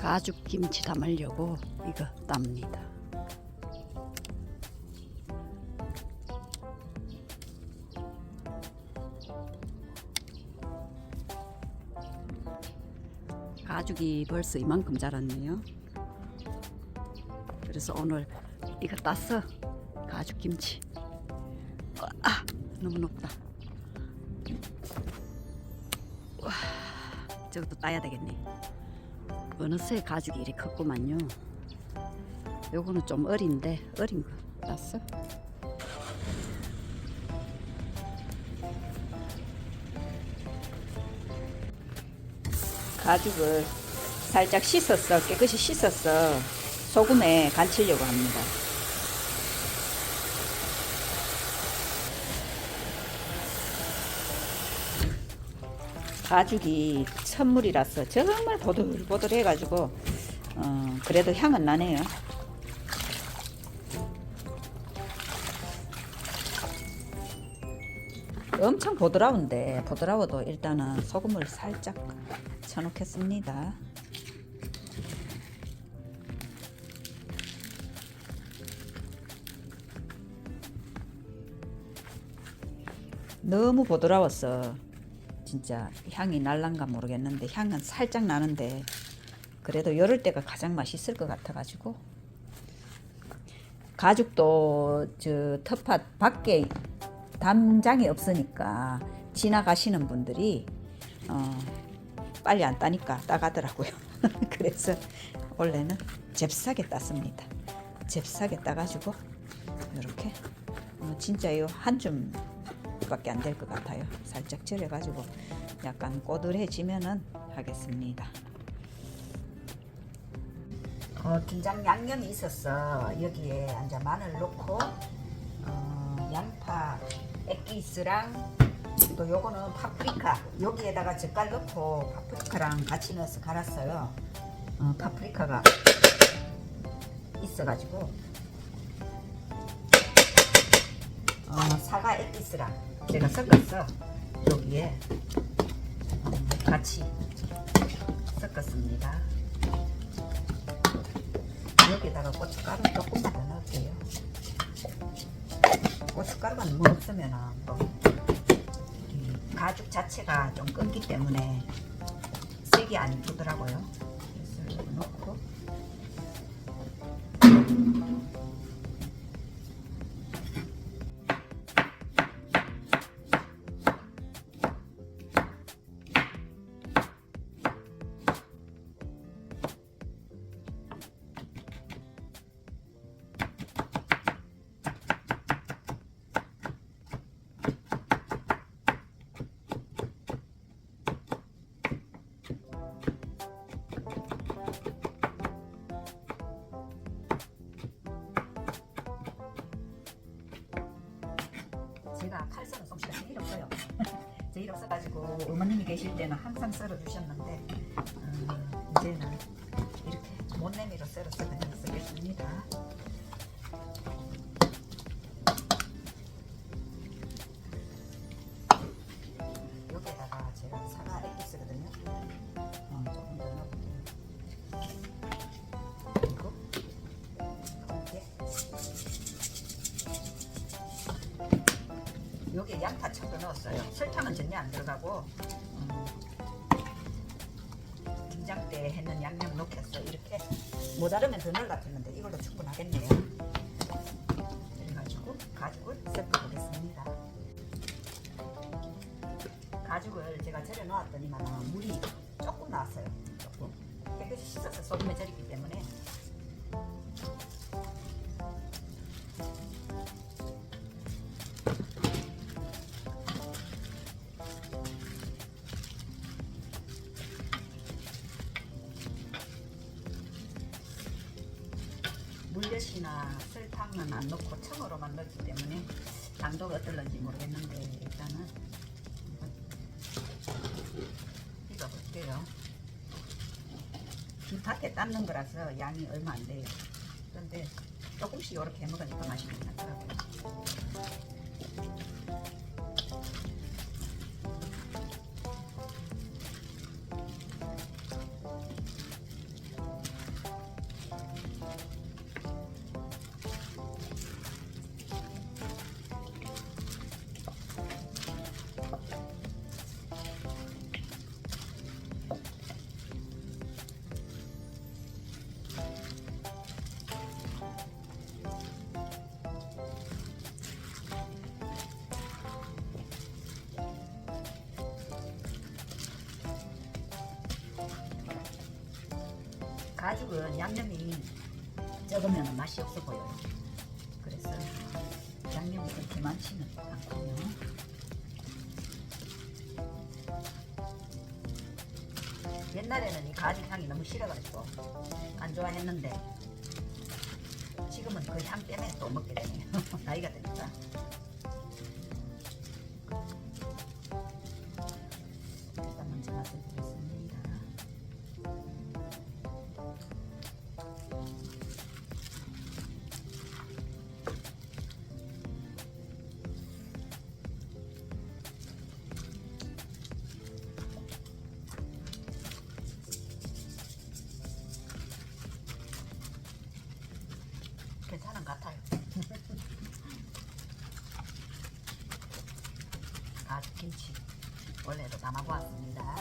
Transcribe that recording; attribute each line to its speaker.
Speaker 1: 가죽 김치 담으려고 이거 땁니다. 가죽이 벌써 이만큼 자랐네요. 그래서 오늘 이거 땄어. 가죽 김치. 아, 너무 높다. 와, 저것도 따야 되겠네. 어느새 가죽이 이리 컸구만요. 요거는 좀 어린데 어린 거 땄어. 가죽을 살짝 씻었어 깨끗이 씻었어 소금에 간치려고 합니다. 가죽이 천물이라서 정말 보들보들해가지고 어, 그래도 향은 나네요. 엄청 보드라운데 보드라워도 일단은 소금을 살짝 쳐놓겠습니다. 너무 보드라웠어. 진짜 향이 날란가 모르겠는데 향은 살짝 나는데 그래도 열을 때가 가장 맛있을 것 같아가지고 가죽도 저 텃밭 밖에 담장이 없으니까 지나가시는 분들이 어, 빨리 안 따니까 따가더라고요. 그래서 원래는 잽싸게 땄습니다. 잽싸게 따가지고 이렇게 어, 진짜 이 한 줌 밖에 안 될 것 같아요. 살짝 절여가지고 약간 꼬들해지면은 하겠습니다. 어, 김장 양념이 있었어. 여기에 이제 마늘 넣고 어, 양파 액기스랑 또 요거는 파프리카 여기에다가 젓갈 넣고 파프리카랑 같이 넣어서 갈았어요. 어, 파프리카가 있어가지고 어, 사과 액기스랑 제가 섞었어. 여기에 음, 같이 섞었습니다. 여기다가 고춧가루 조금만 더 넣을게요. 고춧가루가 너무 없으면 또이 가죽 자체가 좀 끓기 때문에 색이 안 이쁘더라고요. 없어가지고 어머님이 계실 때는 항상 썰어 주셨는데 음, 이제는 설탕은 전혀 안 들어가고 음, 김장 때 했는 양념 넣겠어. 이렇게 모자르면 더 같았는데 이걸로 충분하겠네요. 그래가지고 가죽을 섞어보겠습니다. 가죽을 제가 절여 놓았더니만 물이 조금 나왔어요. 조금 깨끗이 씻어서 소금에 절였기 물엿이나 설탕은 안 넣고 청으로만 넣기 때문에 당도가 어떨런지 모르겠는데 일단은 익어볼게요. 이 밭에 닦는 거라서 양이 얼마 안 돼요. 그런데 조금씩 이렇게 해 먹으니까 맛이 괜찮더라고요. 가죽은 양념이 적으면 맛이 없어 보여요. 그래서 양념이 그렇게 많지는 않군요. 옛날에는 이 가죽 향이 너무 싫어가지고 안 좋아했는데 지금은 그 향 때문에 또 먹게 되네요. 나이가 드니까. 가죽 김치 원래도 담아고 왔습니다.